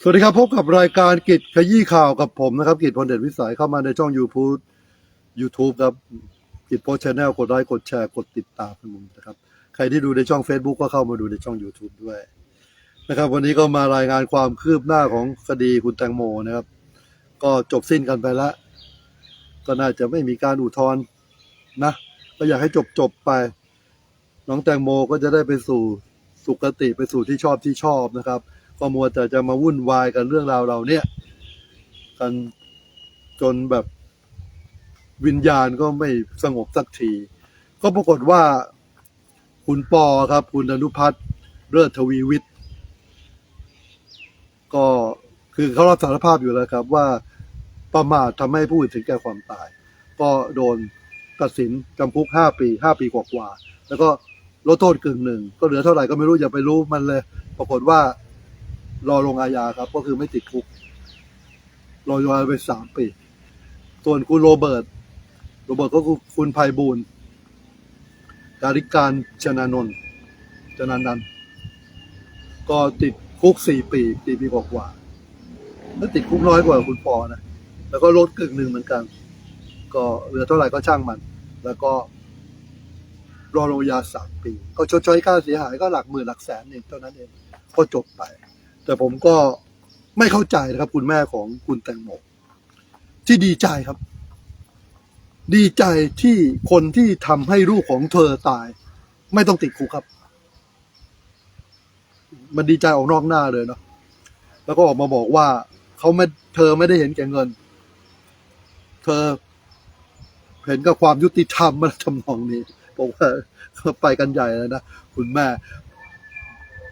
สวัสดีครับ พบกับรายการกิจขยี้ข่าวกับผมนะครับ กิจพลเดชวิสัยเข้ามาในช่อง YouTube YouTube ครับ กิจโพสชแนลกดไลค์กดแชร์กดติดตามให้ผมนะครับ ใครที่ดูในช่อง Facebook ก็เข้ามาดูในช่อง YouTube ด้วยนะครับ วันนี้ก็มารายงานความคืบหน้าของคดีคุณแตงโมนะครับ ก็จบสิ้นกันไปแล้ว ก็น่าจะไม่มีการอุทธรณ์นะ ก็อยากให้จบจบไป น้องแตงโมก็จะได้ไปสู่สุคติไปสู่ที่ชอบที่ชอบนะครับ ก็มัวแต่จะมาวุ่นวายกันเรื่องราวเราเนี่ย กันจนแบบวิญญาณก็ไม่สงบสักที ก็ปรากฏว่าคุณปอครับ คุณอนุพัฒน์เลิศทวีวิทย์ก็คือเขารับสารภาพอยู่แล้วครับว่าประมาททำให้ผู้อื่นถึงแก่ความตาย ก็โดนตัดสินจำคุกห้าปีห้าปีกว่าๆแล้วก็ลดโทษกึ่งหนึ่ง ก็เหลือเท่าไหร่ก็ไม่รู้อย่าไปรู้มันเลย ปรากฏว่า รอลงอาญาครับ ก็คือไม่ติดคุกรอลงอาญาไปสามปี ส่วนคุณโรเบิร์ตโรเบิร์ตก็คือคุณไพบูลการิการชนานนท์ชนานันก็ติดคุกสี่ปีสี่ปีกว่าๆแล้วติดคุกน้อยกว่าคุณปอนะ แล้วก็ลดกึ่งหนึ่งเหมือนกัน ก็เหลือเท่าไหร่ก็ช่างมัน แล้วก็รอลงอาญาสามปี ก็ชดใช้ค่าเสียหายก็หลักหมื่นหลักแสนเองเท่านั้นเอง ก็จบไป แต่ผมก็ไม่เข้าใจนะครับ คุณแม่ของคุณแตงโมที่ดีใจครับ ดีใจที่คนที่ทำให้ลูกของเธอตาย ไม่ต้องติดคุกครับ มันดีใจออกนอกหน้าเลยเนาะแล้วก็ออกมาบอกว่าเขาไม่เธอไม่ได้เห็นแก่เงิน เธอ เห็นกับความยุติธรรมมันทำนองนี้บอกว่าไปกันใหญ่แล้วนะคุณแม่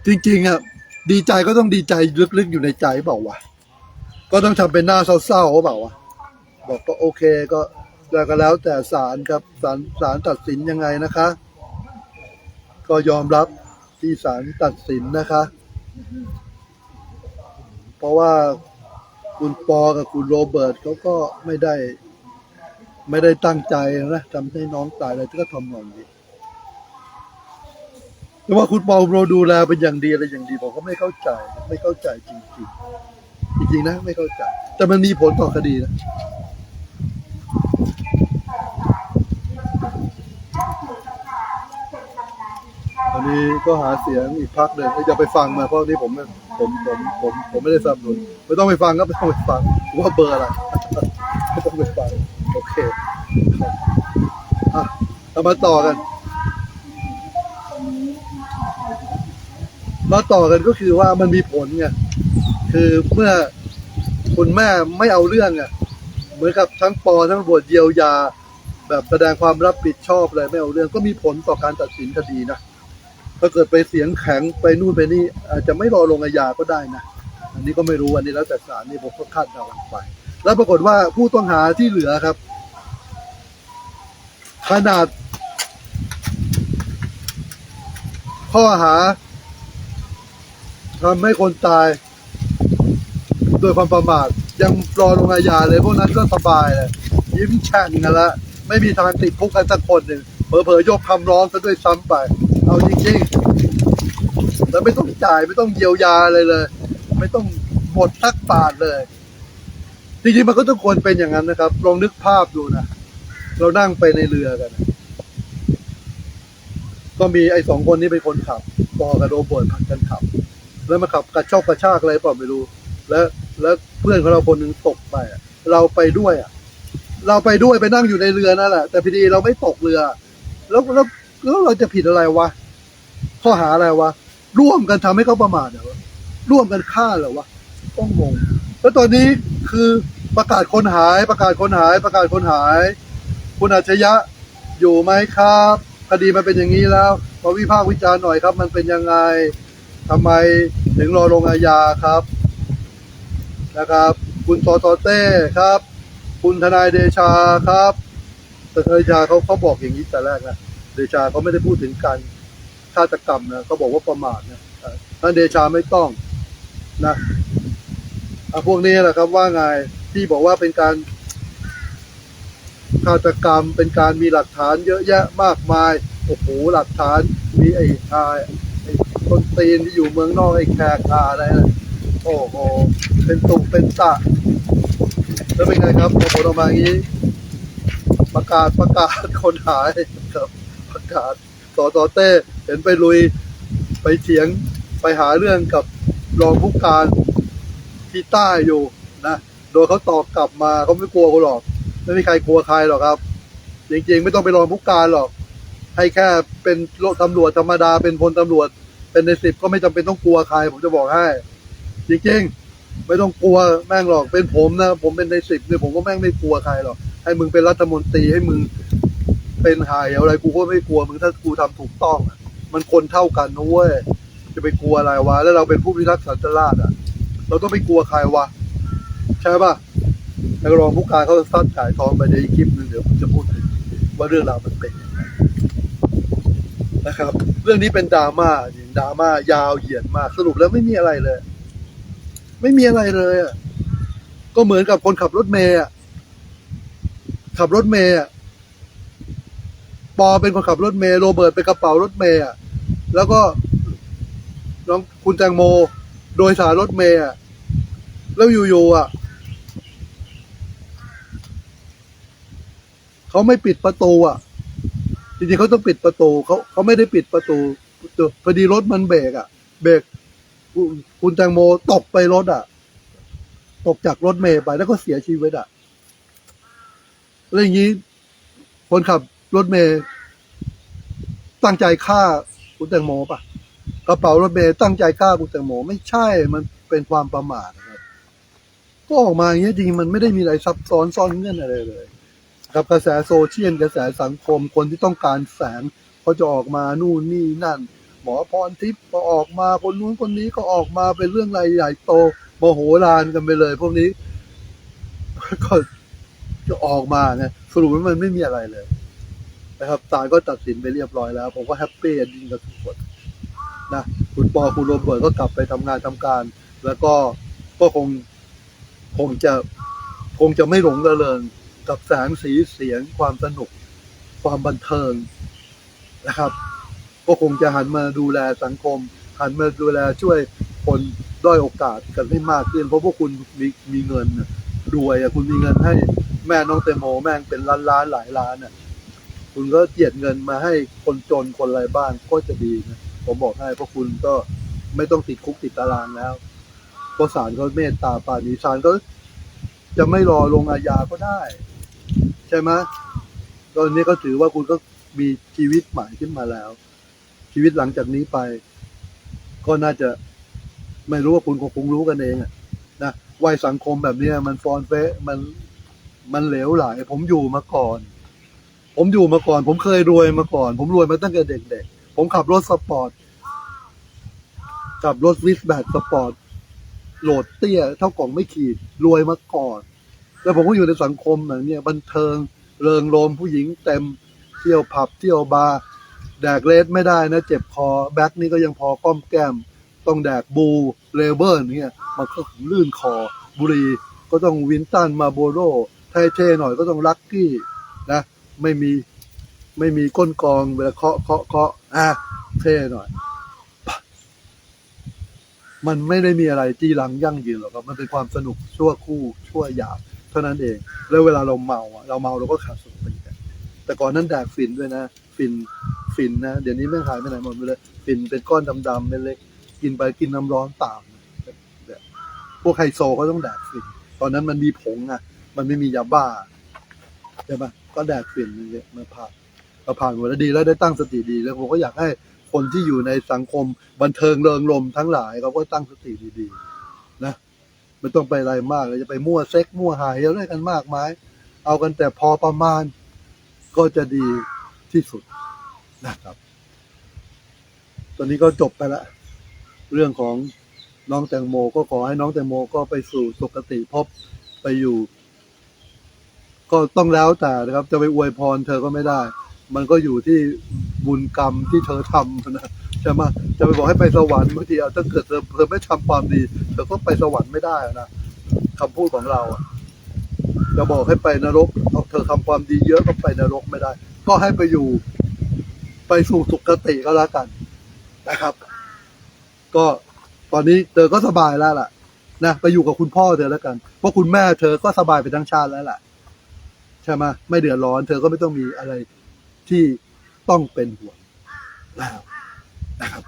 จริงๆอะ ดีใจก็ต้องดีใจลึกๆอยู่ในใจเปล่าวะก็ต้องทำเป็นหน้าเศร้าๆเปล่าวะบอกก็โอเคก็แล้วก็แล้วแต่ศาลครับศาลศาลตัดสินยังไงนะคะ ก็ยอมรับที่ศาลตัดสินนะคะ เพราะว่าคุณปอกับคุณโรเบิร์ตเขาก็ไม่ได้ ไม่ได้ตั้งใจนะทำให้น้องตายอะไรก็ทำนองนี้ แต่ว่าคุณปอเราดูแลเป็นอย่างดีอะไรอย่างดีผมก็ไม่เข้าใจ ไม่เข้าใจจริงๆจริงๆนะไม่เข้าใจ แต่มันมีผลต่อคดีนะอันนี้ก็หาเสียงอีกพักหนึ่งจะไปฟังมาเพราะนี่ผมผมผมผมผมไม่ได้สนับสนุนไม่ต้องไปฟังครับไม่ต้องไปฟังว่าเบอร์อะไรไม่ต้องไปฟังโอเคอะเรามาต่อกัน มาต่อกันก็คือว่ามันมีผลไงคือเมื่อคุณแม่ไม่เอาเรื่องอะเหมือนกับทั้งปอทั้งบทเยียวยา แบบแสดงความรับผิดชอบอะไรไม่เอาเรื่องก็มีผลต่อการตัดสินคดีนะถ้าเกิดไปเสียงแข็งไปนู่นไปนี่ อาจจะไม่รอลงอาญาก็ได้นะอันนี้ก็ไม่รู้อันนี้แล้วแต่ศาลนี่ผมก็คาดเดาไป แล้วปรากฏว่าผู้ต้องหาที่เหลือครับ ขนาดข้อหา ทำให้คนตาย โดยความประมาทยังรอลงอาญาเลยพวกนั้นก็สบายเลยยิ้มแฉ่งกันละไม่มีทางติดคุกกันสักคนหนึ่งเผลอๆยกคำร้องซะด้วยซ้ำไป เอาจริงๆแล้วไม่ต้องจ่ายไม่ต้องเยียวยาเลยเลย ไม่ต้องหมดทักบาทเลยจริงๆมันก็ต้องควรเป็นอย่างนั้นนะครับ ลองนึกภาพดูนะ เรานั่งไปในเรือกัน ก็มีไอ้สองคนนี้เป็นคนขับปอกับโรเบิร์ตผัดกันขับ แล้วมาขับกระชอกกระชากอะไรเปล่าไม่รู้ แล้วแล้วเพื่อนของเราคนหนึ่งตกไปอะเราไปด้วยอะ เราไปด้วยไปนั่งอยู่ในเรือนั่นแหละ แต่พอดีเราไม่ตกเรือ แล้วแล้วแล้วเราจะผิดอะไรวะข้อหาอะไรวะร่วมกันทำให้เขาประมาทเหรอร่วมกันฆ่าเหรอวะต้องงงแล้วตอนนี้คือประกาศคนหาย ประกาศคนหาย ประกาศคนหาย คุณอัจฉริยะอยู่ไหมครับ คดีมันเป็นอย่างนี้แล้วมาวิพากษ์วิจารณ์หน่อยครับ มันเป็นยังไง ทำไมถึงรอลงอาญาครับนะครับ คุณตอตอเต้ครับ คุณทนายเดชาครับแต่ทนายเดชาเขาเขาบอกอย่างนี้แต่แรกนะเดชาเขาไม่ได้พูดถึงการฆาตกรรมนะเขาบอกว่าประมาทนะท่านเดชาไม่ต้องนะอะพวกนี้แหละครับว่าไงที่บอกว่าเป็นการฆาตกรรมเป็นการมีหลักฐานเยอะแยะมากมาย โอ้โห หลักฐานมีไอ้ชายไอ คนตีนที่อยู่เมืองนอกไอ้แขกอาอะไรนะโอ้โห เป็นตุกเป็นตะแล้วเป็นไงครับพอผลออกมาอย่างนี้ ประกาศประกาศคนหายครับ ประกาศสอสอเต้เห็นไปลุยไปเถียงไปหาเรื่องกับรองผู้การที่ใต้อยู่นะโดยเขาตอบกลับมาเขาไม่กลัวกูหรอก ไม่มีใครกลัวใครหรอกครับ จริงๆ ไม่ต้องไปรองผู้การหรอก ให้แค่เป็นตำรวจธรรมดาเป็นพลตำรวจ เป็นในสิบก็ไม่จำเป็นต้องกลัวใคร ผมจะบอกให้จริงๆไม่ต้องกลัวแม่งหรอกเป็นผมนะผมเป็นในสิบเนี่ยผมก็แม่งไม่กลัวใครหรอกให้มึงเป็นรัฐมนตรีให้มึงเป็นหายอะไรกูก็ไม่กลัวมึงถ้ากูทำถูกต้องอะมันคนเท่ากันนะเว้ยจะไปกลัวอะไรวะแล้วเราเป็นผู้พิทักษ์สันติราษฎร์อะ เราต้องไปกลัวใครวะใช่ป่ะนักรองผู้การเขาซัดขายทองไปในคลิปหนึงเดี๋ยวผมจะพูดถึงว่าเรื่องราวมันเป็นนะครับ เรื่องนี้เป็นดราม่าอย่าง ดราม่ายาวเหยียดมากสรุปแล้วไม่มีอะไรเลย ไม่มีอะไรเลยอะก็เหมือนกับคนขับรถเมย์อะขับรถเมย์อะปอเป็นคนขับรถเมย์โรเบิร์ตเป็นกระเป๋ารถเมย์อะแล้วก็น้องคุณแตงโม โดยสารรถเมย์อะแล้วอยู่ๆอะเขาไม่ปิดประตูอะจริงๆเขาต้องปิดประตูเขาเขาไม่ได้ปิดประตู พอดีรถมันเบรกอะ เบรกคุณแตงโมตกไปรถอะ ตกจากรถเมย์ไปแล้วก็เสียชีวิตอะแล้วอย่างนี้ คนขับรถเมย์ตั้งใจฆ่าคุณแตงโมป่ะ กระเป๋ารถเมย์ตั้งใจฆ่าคุณแตงโม ไม่ใช่มันเป็นความประมาทครับก็ออกมาอย่างเงี้ยจริงมันไม่ได้มีอะไรซับซ้อนซ่อนเงื่อนอะไรเลย กับกระแสโซเชียลกระแสสังคมคนที่ต้องการแสง เขาจะออกมานู่นนี่นั่น หมอพรทิพย์ก็ออกมาคนนู้นคนนี้ก็ออกมาเป็นเรื่องอะไรใหญ่โตโมโหลานกันไปเลย พวกนี้ก็จะออกมาไงสรุปว่ามันไม่มีอะไรเลยนะครับศาลก็ตัดสินไปเรียบร้อยแล้ว ผมก็แฮปปี้ดิ้งกับทุกคนนะคุณปอคุณโรเบิร์ตก็กลับไปทำงานทำการ แล้วก็ก็คงคงจะคงจะไม่หลงระเริงกับแสงสีเสียงความสนุก ความบันเทิง นะครับ ก็คงจะหันมาดูแลสังคม หันมาดูแลช่วยคนด้อยโอกาสกันให้มากขึ้น เพราะพวกคุณมีมีเงินรวยอะคุณมีเงินให้แม่น้องเตโมแม่งเป็นล้านล้านหลายล้านอะคุณก็เจียดเงินมาให้คนจนคนไร้บ้างก็จะดีนะผมบอกให้เพราะคุณก็ไม่ต้องติดคุกติดตารางแล้วเพราะศาลเขาเมตตาป่านนี้ศาลก็จะไม่รอลงอาญาก็ได้ ใช่ไหมตอนนี้ก็ถือว่าคุณก็ มีชีวิตใหม่ขึ้นมาแล้ว ชีวิตหลังจากนี้ไป ก็น่าจะไม่รู้ว่าคุณคงคงรู้กันเองอะนะวัยสังคมแบบนี้มันฟอนเฟะมันมันเหลวไหลผมอยู่มาก่อน ผมอยู่มาก่อน ผมเคยรวยมาก่อน ผมรวยมาตั้งแต่เด็กๆผมขับรถสปอร์ตขับรถวิสแบดสปอร์ตโหลดเตี้ย เท่ากล่องไม่ขีดรวยมาก่อน แล้วผมก็อยู่ในสังคมแบบนี้บันเทิงเริงโรมผู้หญิงเต็ม เที่ยวผับเที่ยวบาร์แดกเลสไม่ได้นะ เจ็บคอแบ็คนี่ก็ยังพอก้อมแก้ม ต้องแดกบูเลเบอร์เนี่ยมันก็ลื่นคอบุรีก็ต้องวินตันมาโบโรเท่ๆหน่อยก็ต้องลักกี้นะไม่มีไม่มีก้นกองเวลาเคาะเคาะเคาะอะเท่หน่อย มันไม่ได้มีอะไรจีรังยั่งยืนหรอกครับมันเป็นความสนุกชั่วคู่ชั่วหยาบเท่านั้นเอง แล้วเวลาเราเมาเราเมาเราก็ขาดสติ แต่ก่อนนั้นแดกฟินด้วยนะ ฟินฟินนะ เดี๋ยวนี้ไม่หายไปไหนหมดไปเลยฟินเป็นก้อนดำๆเป็นเล็กกินไปกินน้ำร้อนตามพวกไฮโซก็ต้องแดกฟิน ตอนนั้นมันมีผงอะ มันไม่มียาบ้าใช่ปะก็แดกฟินเนี่ยมาผ่านมาผ่านหมดแล้วดีแล้วได้ตั้งสติดี แล้วผมก็อยากให้คนที่อยู่ในสังคมบันเทิงเริงรมทั้งหลายเขาก็ตั้งสติดีๆนะไม่ต้องไปอะไรมากเลยจะไปมั่วเซ็กมั่วหายอะไรกันมากมาย เอากันแต่พอประมาณ ก็จะดีที่สุดนะครับ ตอนนี้ก็จบไปละเรื่องของน้องแตงโมก็ขอให้น้องแตงโมก็ไปสู่สุคติภพไปอยู่ ก็ต้องแล้วแต่นะครับ จะไปอวยพรเธอก็ไม่ได้ มันก็อยู่ที่บุญกรรมที่เธอทำนะใช่ไหมจะไปบอกให้ไปสวรรค์บางทีเอาถ้าเกิดเธอเธอไม่ทำความดีเธอก็ไปสวรรค์ไม่ได้นะคำพูดของเราอะ จะบอกให้ไปนรกเอาเธอทำความดีเยอะก็ไปนรกไม่ได้ ก็ให้ไปอยู่ ไปสู่สุคติก็แล้วกันนะครับ ก็ตอนนี้เธอก็สบายแล้วล่ะนะไปอยู่กับคุณพ่อเธอแล้วกันเพราะคุณแม่เธอก็สบายไปทั้งชาติแล้วแหละใช่ไหมไม่เดือดร้อน เธอก็ไม่ต้องมีอะไรที่ต้องเป็นห่วงแล้วนะครับ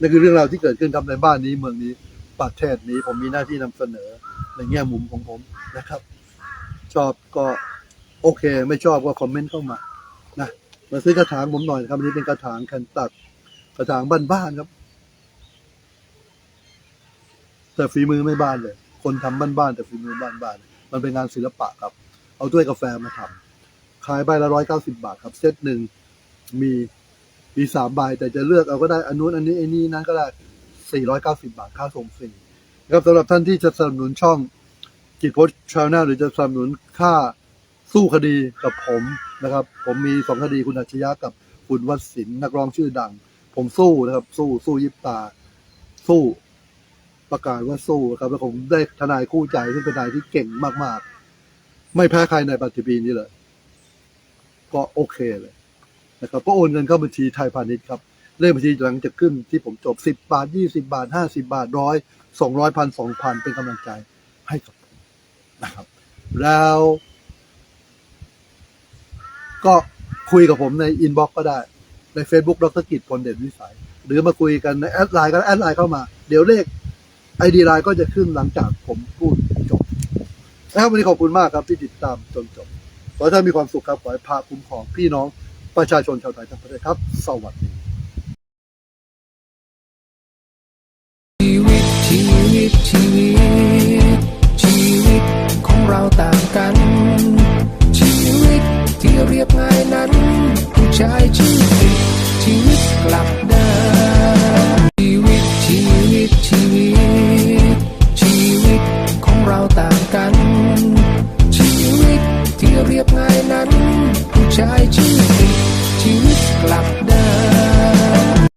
นั่นคือเรื่องราวที่เกิดขึ้นทำในบ้านนี้เมืองนี้ประเทศนี้ผมมีหน้าที่นำเสนอในแง่มุมของผมนะครับ ชอบก็โอเค ไม่ชอบก็คอมเมนต์เข้ามานะมาซื้อกระถางผมหน่อยครับอันนี้เป็นกระถางแคนตัดกระถางบ้านๆครับ แต่ฝีมือไม่บ้านเลย คนทำบ้านๆแต่ฝีมือบ้านๆมันเป็นงานศิลปะครับ เอาถ้วยกาแฟมาทำขายใบละร้อยเก้าสิบาทครับ เซตหนึ่งมีมีสามใบแต่จะเลือกเอาก็ได้อันนู้นอันนี้ไอ้นี่นั้นก็ได้สี่ร้อยเก้าสิบาทค่าส่งฟรีครับสำหรับท่านที่จะสนับสนุนช่อง จิตโพสชาแนลหรือจะสนับสนุนค่าสู้คดีกับผมนะครับ ผมมีสองคดีคุณอัจฉริยะกับคุณวัศิลป์นักร้องชื่อดัง ผมสู้นะครับ สู้สู้ยิบตา สู้ประกาศว่าสู้ครับแล้วผมได้ทนายคู่ใจซึ่งเป็นทนายที่เก่งมากๆ ไม่แพ้ใครในปัจจุบันนี้เลย ก็โอเคเลยนะครับ ก็โอนเงินเข้าบัญชีไทยพาณิชย์ครับ เลขบัญชีหลังจะขึ้นที่ผมจบสิบบาทยี่สิบาทห้าสิบาทร้อยสองร้อยพันสองพันเป็นกำลังใจให้กับ นะครับ แล้วก็คุยกับผมในอินบ็อกก็ได้ ใน Facebook ดรกิจพลเด่นวิสัย หรือมาคุยกันในแอดไลน์ก็แอดไลน์เข้ามา เดี๋ยวเลขไอดีไลน์ก็จะขึ้นหลังจากผมพูดจบนะครับวันนี้ขอบคุณมากครับที่ติดตามจนจบ ขอให้ท่านมีความสุขครับ ขอให้พาคุ้มครองพี่น้องประชาชนชาวไทยทั้งประเทศครับ สวัสดีชีวิตชีวิตชีวิต เราต่างกัน ชีวิตที่เรียบง่ายนั้น ผู้ชายชื่อ